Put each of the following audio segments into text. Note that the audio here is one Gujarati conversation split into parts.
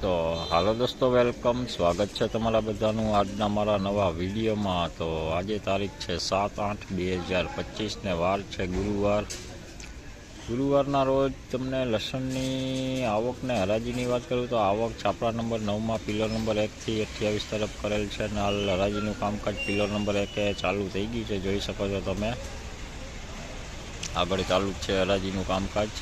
તો હાલો દોસ્તો, વેલકમ. સ્વાગત છે તમારા બધાનું આજના મારા નવા વિડીયોમાં. તો આજે તારીખ છે સાત આઠ બે હજાર પચીસને વાર છે ગુરુવાર. ગુરુવારના રોજ તમને લસણની આવકને હરાજીની વાત કરું તો આવક છાપરા નંબર નવમાં પિલર નંબર એકથી અઠ્યાવીસ તરફ કરેલ છે અને હાલ હરાજીનું કામકાજ પિલર નંબર એકે ચાલુ થઈ ગયું છે. જોઈ શકો છો તમે. આગળ ચાલુ છે હરાજીનું કામકાજ.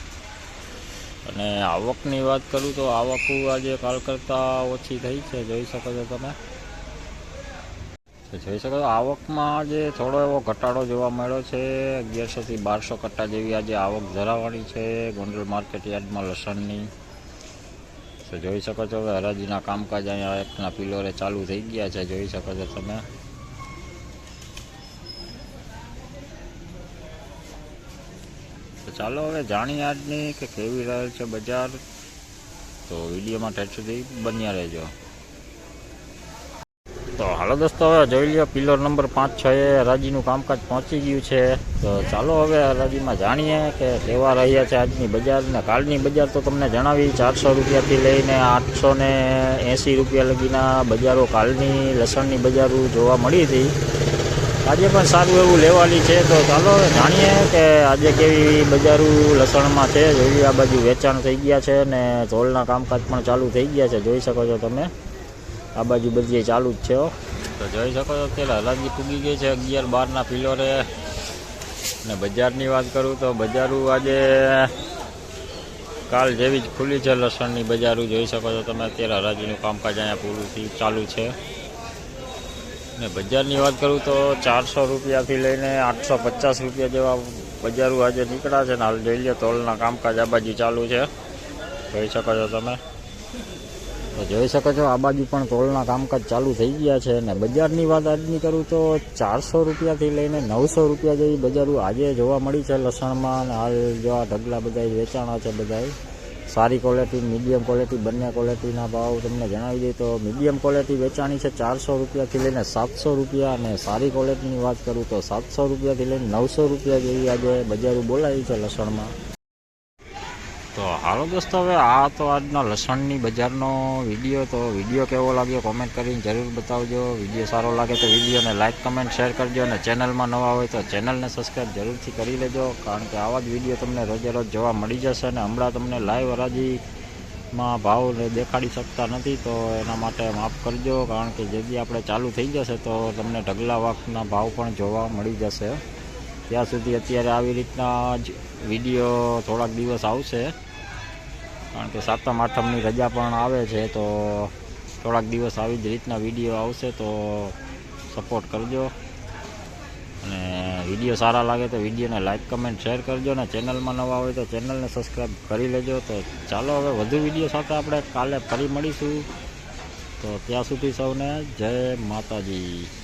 અને આવકની વાત કરું તો આવક આજે કાલ કરતાં ઓછી થઈ છે, જોઈ શકો છો તમે. જોઈ શકો છો, આવકમાં આજે થોડો એવો ઘટાડો જોવા મળ્યો છે. અગિયારસોથી બારસો કટ્ટા જેવી આજે આવક ધરાવવાની છે, ગોંડલ માર્કેટ યાર્ડમાં લસણની. તો જોઈ શકો છો કે હરાજીના કામકાજ અહીંયા એકના પિલોરે ચાલુ થઈ ગયા છે, જોઈ શકો છો તમે. તો ચાલો હવે જાણીએ આજની કે કેવી રહેલ છે બજાર. તો વિડીયોમાં ઠેઠ સુધી બન્યા રહેજો. તો હાલો દોસ્તો, હવે જોઈ લ્યો પિલર નંબર પાંચ છ એ હરાજીનું કામકાજ પહોંચી ગયું છે. તો ચાલો હવે હરાજીમાં જાણીએ કે કેવા રહ્યા છે આજની બજાર ને કાલની બજાર તો તમને જણાવી, ચારસો રૂપિયાથી લઈને આઠસો ને એંસી રૂપિયા લગીના બજારો કાલની લસણની બજારો જોવા મળી હતી. આજે પણ સારું એવું લેવાની છે, તો ચાલો જાણીએ કે આજે કેવી બજારું લસણમાં છે જોઈએ આ બાજુ વેચાણ થઈ ગયા છે ને ઢોલના કામકાજ પણ ચાલુ થઈ ગયા છે, જોઈ શકો છો તમે. આ બાજુ બધી ચાલુ જ છે તો જોઈ શકો છો કે હરાજી પૂગી ગઈ છે અગિયાર બારના પિલોરે ને બજારની વાત કરું તો બજારું આજે કાલ જેવી જ ખુલ્લી છે લસણની બજારો, જોઈ શકો છો તમે. અત્યારે હરાજીનું કામકાજ અહીંયા પૂરું ચાલુ છે. ને બજારની વાત કરું તો ચારસો રૂપિયાથી લઈને આઠસો પચાસ રૂપિયા જેવા બજારો આજે નીકળ્યા છે ને હાલ જોઈ લો તોલના કામકાજ આ બાજુ ચાલુ છે. જોઈ શકો છો તમે. તો જોઈ શકો છો આ બાજુ પણ તોલના કામકાજ ચાલુ થઈ ગયા છે ને બજારની વાત આજની કરું તો ચારસો રૂપિયાથી લઈને નવસો રૂપિયા જેવી બજારો આજે જોવા મળી છે લસણમાં અને હાલ જેવા ઢગલા બધા વેચાણા છે બધા સારી ક્વોલિટી મીડિયમ ક્વોલિટી બંને ક્વોલિટીના ભાવ તમને જણાવી દઈએ તો મીડિયમ ક્વોલિટી વેચાણી છે ચારસો રૂપિયાથી લઈને સાતસો રૂપિયા અને સારી ક્વોલિટીની વાત કરું તો સાતસો રૂપિયાથી લઈને નવસો રૂપિયા જેવી આજે બજારો બોલાવી છે લસણમાં. તો હાલો દોસ્તો, હવે આ તો આજનો લસણની બજારનો વીડિયો, તો વીડિયો કેવો લાગ્યો કોમેન્ટ કરીને જરૂર બતાવજો. વીડિયો સારો લાગે તો વિડીયોને લાઇક કમેન્ટ શેર કરજો અને ચેનલમાં નવા હોય તો ચેનલને સબસ્ક્રાઈબ જરૂરથી કરી લેજો, કારણ કે આવા જ વીડિયો તમને રોજે રોજ જોવા મળી જશે અને હમણાં તમને લાઈવ હરાજીમાં ભાવ દેખાડી શકતા નથી, તો એના માટે માફ કરજો, કારણ કે જેથી આપણે ચાલુ થઈ જશે તો તમને ઢગલા વાકના ભાવ પણ જોવા મળી જશે. ત્યાં સુધી અત્યારે આવી રીતના જ વીડિયો થોડાક દિવસ આવશે. કારણ કે સાતમ, આઠમની રજા પણ આવે છે, તો થોડાક દિવસ આવી જ રીતના વીડિયો આવશે, તો સપોર્ટ કરજો. અને વીડિયો સારા લાગે તો વિડીયોને લાઇક કમેન્ટ શેર કરજો. અને ચેનલમાં નવા હોય તો ચેનલને સબસ્ક્રાઈબ કરી લેજો. તો ચાલો હવે વધુ વીડિયો સાથે આપણે કાલે ફરી મળીશું. તો ત્યાં સુધી સૌને જય માતાજી.